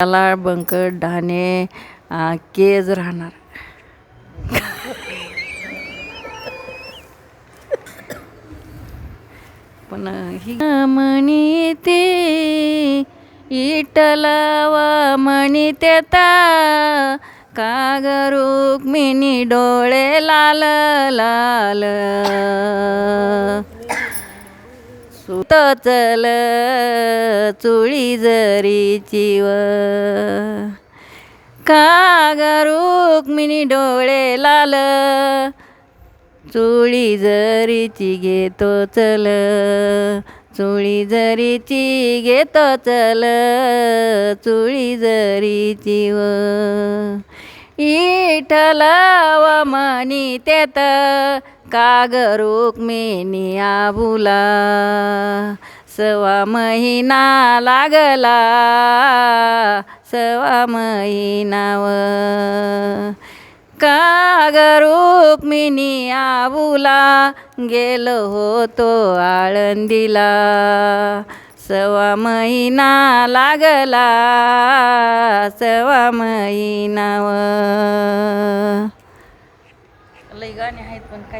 त्याला बंकर ढाणे केज राहणार. पण ही म्हणी ते इटलावा म्हणी तेता. काग रुक्मिणी डोळे लाल लाल. चल चुळी जरीची व. काग रुक्मिणी डोळे लाल चुळी जरीची घेतो चल चुळी जरीची घेतो चल चुळी जरीची व. इठला म्हणी तेत काग रुक्मिणी आबुला सवा महिना लागला सवा महिनाव. काग रुक्मिणी आबुला गेलो होतो आळंदीला. सवा महिना लागला सवा महिनाव. लई गाणी आहेत पण काय